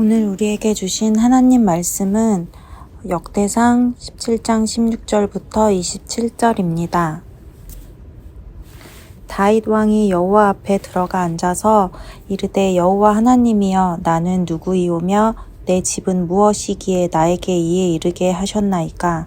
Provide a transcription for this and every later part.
오늘 우리에게 주신 하나님 말씀은 역대상 17장 16절부터 27절입니다. 다윗 왕이 여호와 앞에 들어가 앉아서 이르되 여호와 하나님이여 나는 누구이오며 내 집은 무엇이기에 나에게 이에 이르게 하셨나이까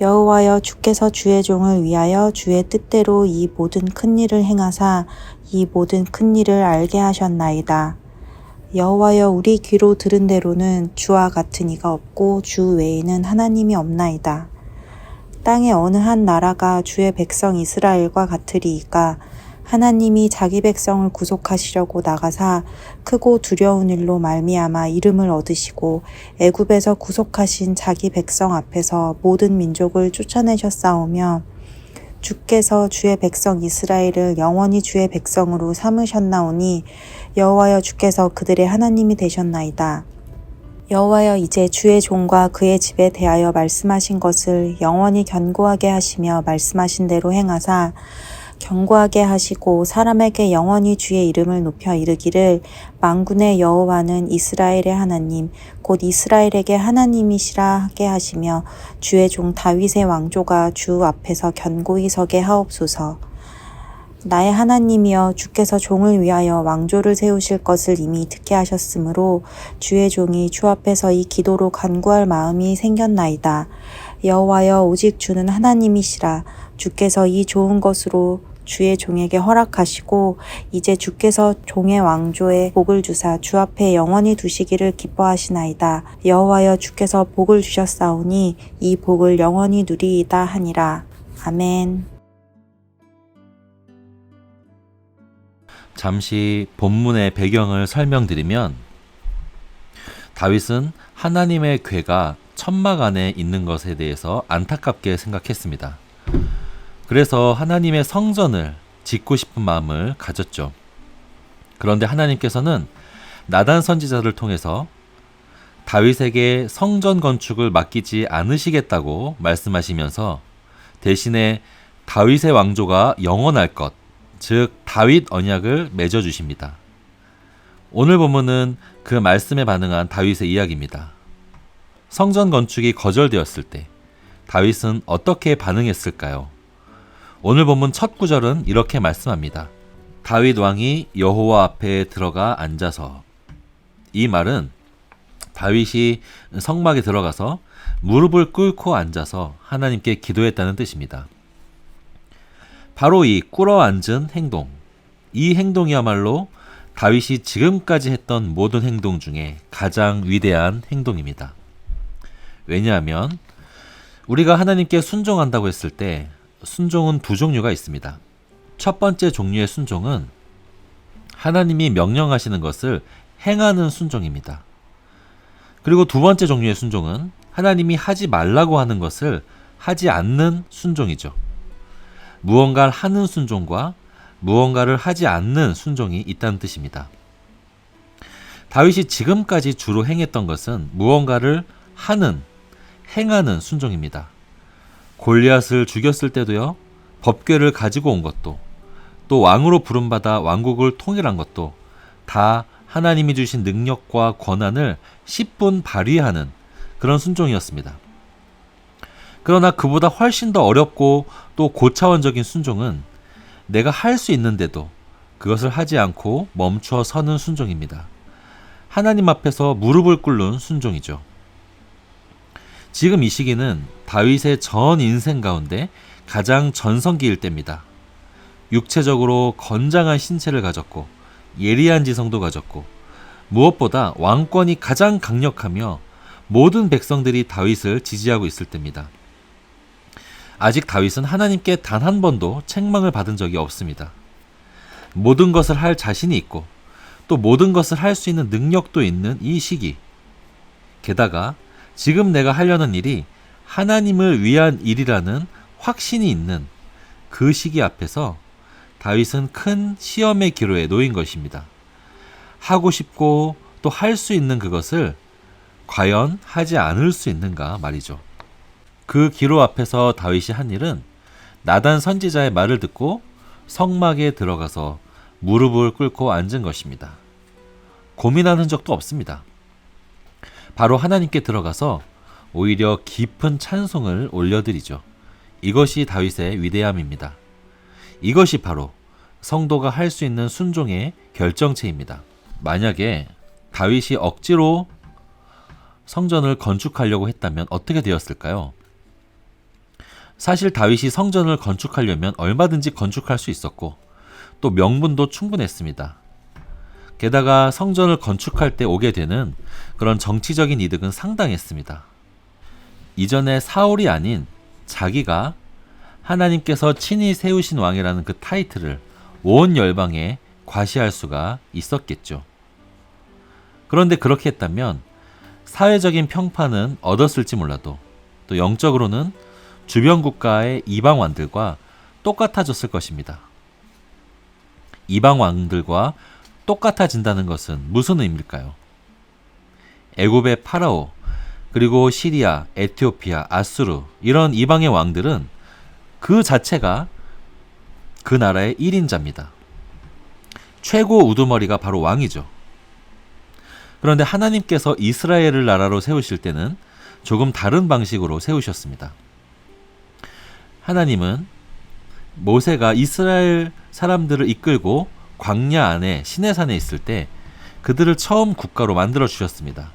여호와여 주께서 주의 종을 위하여 주의 뜻대로 이 모든 큰 일을 행하사 이 모든 큰 일을 알게 하셨나이다. 여호와여 우리 귀로 들은 대로는 주와 같은 이가 없고 주 외에는 하나님이 없나이다. 땅의 어느 한 나라가 주의 백성 이스라엘과 같으리이까 하나님이 자기 백성을 구속하시려고 나가사 크고 두려운 일로 말미암아 이름을 얻으시고 애굽에서 구속하신 자기 백성 앞에서 모든 민족을 쫓아내셨사오며 주께서 주의 백성 이스라엘을 영원히 주의 백성으로 삼으셨나오니 여호와여 주께서 그들의 하나님이 되셨나이다. 여호와여 이제 주의 종과 그의 집에 대하여 말씀하신 것을 영원히 견고하게 하시며 말씀하신 대로 행하사 견고하게 하시고 사람에게 영원히 주의 이름을 높여 이르기를 만군의 여호와는 이스라엘의 하나님 곧 이스라엘에게 하나님이시라 하게 하시며 주의 종 다윗의 왕조가 주 앞에서 견고히 서게 하옵소서. 나의 하나님이여 주께서 종을 위하여 왕조를 세우실 것을 이미 듣게 하셨으므로 주의 종이 주 앞에서 이 기도로 간구할 마음이 생겼나이다. 여호와여 오직 주는 하나님이시라 주께서 이 좋은 것으로 주의 종에게 허락하시고 이제 주께서 종의 왕조에 복을 주사 주 앞에 영원히 두시기를 기뻐하시나이다. 여호와여 주께서 복을 주셨사오니 이 복을 영원히 누리이다 하니라. 아멘. 잠시 본문의 배경을 설명드리면 다윗은 하나님의 궤가 천막 안에 있는 것에 대해서 안타깝게 생각했습니다. 그래서 하나님의 성전을 짓고 싶은 마음을 가졌죠. 그런데 하나님께서는 나단 선지자를 통해서 다윗에게 성전 건축을 맡기지 않으시겠다고 말씀하시면서 대신에 다윗의 왕조가 영원할 것, 즉 다윗 언약을 맺어 주십니다. 오늘 본문은 그 말씀에 반응한 다윗의 이야기입니다. 성전 건축이 거절되었을 때 다윗은 어떻게 반응했을까요? 오늘 본문 첫 구절은 이렇게 말씀합니다. 다윗 왕이 여호와 앞에 들어가 앉아서 이 말은 다윗이 성막에 들어가서 무릎을 꿇고 앉아서 하나님께 기도했다는 뜻입니다. 바로 이 꿇어 앉은 행동, 이 행동이야말로 다윗이 지금까지 했던 모든 행동 중에 가장 위대한 행동입니다. 왜냐하면 우리가 하나님께 순종한다고 했을 때 순종은 두 종류가 있습니다. 첫 번째 종류의 순종은 하나님이 명령하시는 것을 행하는 순종입니다. 그리고 두 번째 종류의 순종은 하나님이 하지 말라고 하는 것을 하지 않는 순종이죠. 무언가를 하는 순종과 무언가를 하지 않는 순종이 있다는 뜻입니다. 다윗이 지금까지 주로 행했던 것은 무언가를 하는, 행하는 순종입니다. 골리앗을 죽였을 때도요, 법궤를 가지고 온 것도, 또 왕으로 부름받아 왕국을 통일한 것도 다 하나님이 주신 능력과 권한을 10분 발휘하는 그런 순종이었습니다. 그러나 그보다 훨씬 더 어렵고 또 고차원적인 순종은 내가 할 수 있는데도 그것을 하지 않고 멈추어 서는 순종입니다. 하나님 앞에서 무릎을 꿇는 순종이죠. 지금 이 시기는 다윗의 전 인생 가운데 가장 전성기일 때입니다. 육체적으로 건장한 신체를 가졌고 예리한 지성도 가졌고 무엇보다 왕권이 가장 강력하며 모든 백성들이 다윗을 지지하고 있을 때입니다. 아직 다윗은 하나님께 단 한 번도 책망을 받은 적이 없습니다. 모든 것을 할 자신이 있고 또 모든 것을 할 수 있는 능력도 있는 이 시기. 게다가 지금 내가 하려는 일이 하나님을 위한 일이라는 확신이 있는 그 시기 앞에서 다윗은 큰 시험의 기로에 놓인 것입니다. 하고 싶고 또 할 수 있는 그것을 과연 하지 않을 수 있는가 말이죠. 그 기로 앞에서 다윗이 한 일은 나단 선지자의 말을 듣고 성막에 들어가서 무릎을 꿇고 앉은 것입니다. 고민하는 적도 없습니다. 바로 하나님께 들어가서 오히려 깊은 찬송을 올려드리죠. 이것이 다윗의 위대함입니다. 이것이 바로 성도가 할 수 있는 순종의 결정체입니다. 만약에 다윗이 억지로 성전을 건축하려고 했다면 어떻게 되었을까요? 사실 다윗이 성전을 건축하려면 얼마든지 건축할 수 있었고 또 명분도 충분했습니다. 게다가 성전을 건축할 때 오게 되는 그런 정치적인 이득은 상당했습니다. 이전에 사울이 아닌 자기가 하나님께서 친히 세우신 왕이라는 그 타이틀을 온 열방에 과시할 수가 있었겠죠. 그런데 그렇게 했다면 사회적인 평판은 얻었을지 몰라도 또 영적으로는 주변 국가의 이방 왕들과 똑같아졌을 것입니다. 이방 왕들과 똑같아진다는 것은 무슨 의미일까요? 애굽의 파라오, 그리고 시리아, 에티오피아, 아수르 이런 이방의 왕들은 그 자체가 그 나라의 1인자입니다. 최고 우두머리가 바로 왕이죠. 그런데 하나님께서 이스라엘을 나라로 세우실 때는 조금 다른 방식으로 세우셨습니다. 하나님은 모세가 이스라엘 사람들을 이끌고 광야 안에 시내산에 있을 때 그들을 처음 국가로 만들어 주셨습니다.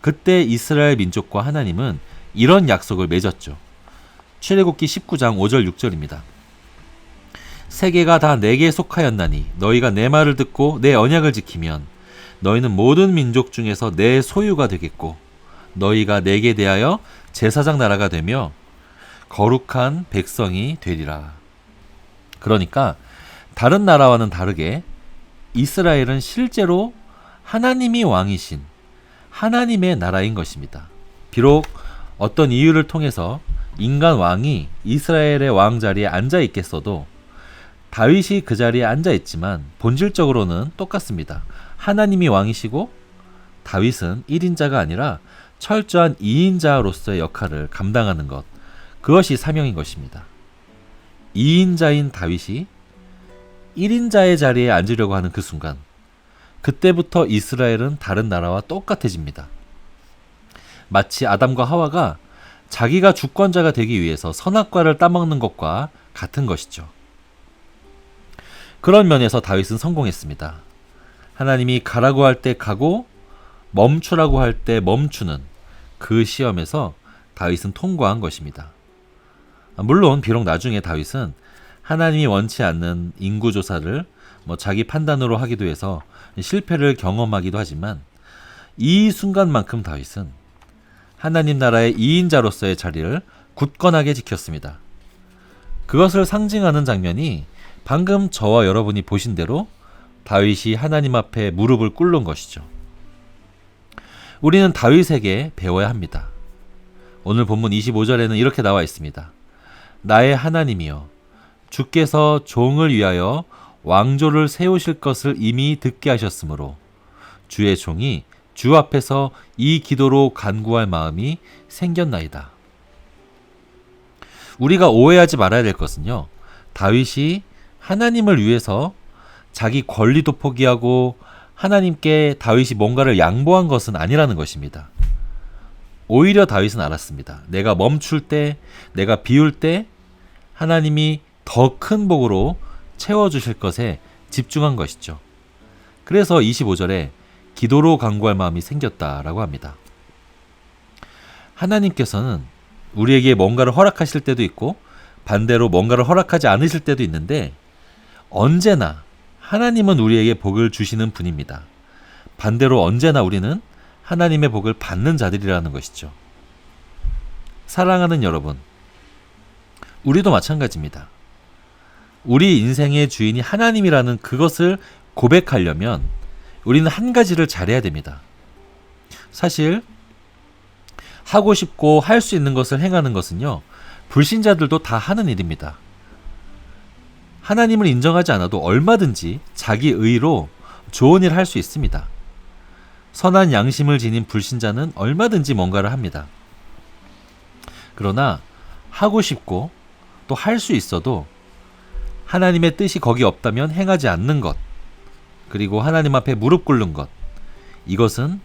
그때 이스라엘 민족과 하나님은 이런 약속을 맺었죠. 출애굽기 19장 5절 6절입니다. 세계가 다 내게 속하였나니 너희가 내 말을 듣고 내 언약을 지키면 너희는 모든 민족 중에서 내 소유가 되겠고 너희가 내게 대하여 제사장 나라가 되며 거룩한 백성이 되리라. 그러니까 다른 나라와는 다르게 이스라엘은 실제로 하나님이 왕이신 하나님의 나라인 것입니다. 비록 어떤 이유를 통해서 인간 왕이 이스라엘의 왕 자리에 앉아 있겠어도 다윗이 그 자리에 앉아 있지만 본질적으로는 똑같습니다. 하나님이 왕이시고 다윗은 1인자가 아니라 철저한 2인자로서의 역할을 감당하는 것. 그것이 사명인 것입니다. 2인자인 다윗이 1인자의 자리에 앉으려고 하는 그 순간, 그때부터 이스라엘은 다른 나라와 똑같아집니다. 마치 아담과 하와가 자기가 주권자가 되기 위해서 선악과를 따먹는 것과 같은 것이죠. 그런 면에서 다윗은 성공했습니다. 하나님이 가라고 할 때 가고 멈추라고 할 때 멈추는 그 시험에서 다윗은 통과한 것입니다. 물론 비록 나중에 다윗은 하나님이 원치 않는 인구 조사를 뭐 자기 판단으로 하기도 해서 실패를 경험하기도 하지만 이 순간만큼 다윗은 하나님 나라의 2인자로서의 자리를 굳건하게 지켰습니다. 그것을 상징하는 장면이 방금 저와 여러분이 보신 대로 다윗이 하나님 앞에 무릎을 꿇는 것이죠. 우리는 다윗에게 배워야 합니다. 오늘 본문 25절에는 이렇게 나와 있습니다. 나의 하나님이여 주께서 종을 위하여 왕조를 세우실 것을 이미 듣게 하셨으므로 주의 종이 주 앞에서 이 기도로 간구할 마음이 생겼나이다. 우리가 오해하지 말아야 될 것은요. 다윗이 하나님을 위해서 자기 권리도 포기하고 하나님께 다윗이 뭔가를 양보한 것은 아니라는 것입니다. 오히려 다윗은 알았습니다. 내가 멈출 때, 내가 비울 때 하나님이 더 큰 복으로 채워주실 것에 집중한 것이죠. 그래서 25절에 기도로 간구할 마음이 생겼다라고 합니다. 하나님께서는 우리에게 뭔가를 허락하실 때도 있고 반대로 뭔가를 허락하지 않으실 때도 있는데 언제나 하나님은 우리에게 복을 주시는 분입니다. 반대로 언제나 우리는 하나님의 복을 받는 자들이라는 것이죠. 사랑하는 여러분, 우리도 마찬가지입니다. 우리 인생의 주인이 하나님이라는 그것을 고백하려면 우리는 한 가지를 잘해야 됩니다. 사실 하고 싶고 할 수 있는 것을 행하는 것은요. 불신자들도 다 하는 일입니다. 하나님을 인정하지 않아도 얼마든지 자기 의로 좋은 일 할 수 있습니다. 선한 양심을 지닌 불신자는 얼마든지 뭔가를 합니다. 그러나 하고 싶고 또 할 수 있어도 하나님의 뜻이 거기 없다면 행하지 않는 것, 그리고 하나님 앞에 무릎 꿇는 것, 이것은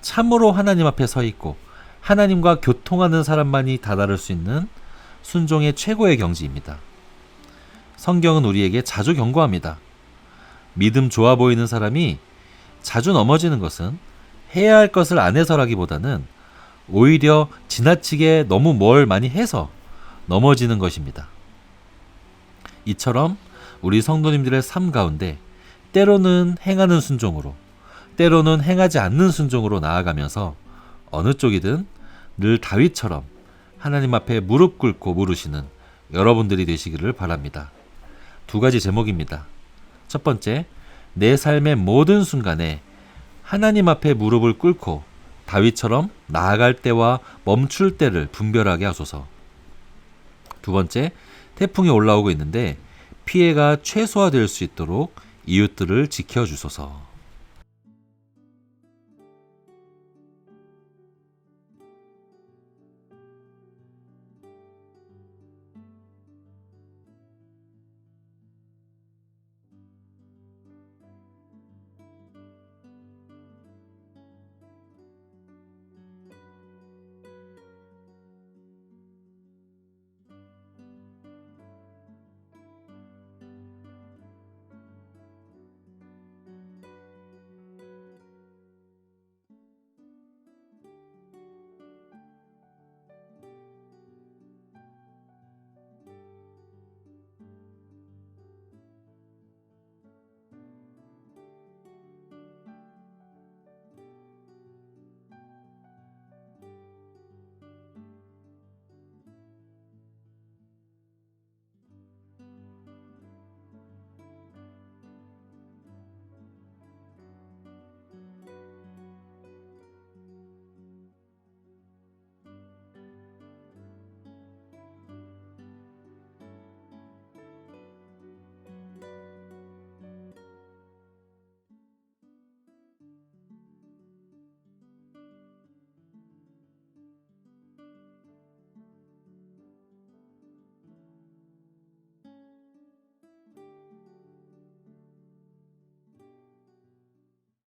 참으로 하나님 앞에 서 있고 하나님과 교통하는 사람만이 다다를 수 있는 순종의 최고의 경지입니다. 성경은 우리에게 자주 경고합니다. 믿음 좋아 보이는 사람이 자주 넘어지는 것은 해야 할 것을 안 해서라기보다는 오히려 지나치게 너무 뭘 많이 해서 넘어지는 것입니다. 이처럼 우리 성도님들의 삶 가운데 때로는 행하는 순종으로, 때로는 행하지 않는 순종으로 나아가면서 어느 쪽이든 늘 다윗처럼 하나님 앞에 무릎 꿇고 물으시는 여러분들이 되시기를 바랍니다. 두 가지 제목입니다. 첫 번째, 내 삶의 모든 순간에 하나님 앞에 무릎을 꿇고 다윗처럼 나아갈 때와 멈출 때를 분별하게 하소서. 두 번째, 태풍이 올라오고 있는데 피해가 최소화될 수 있도록 이웃들을 지켜주소서.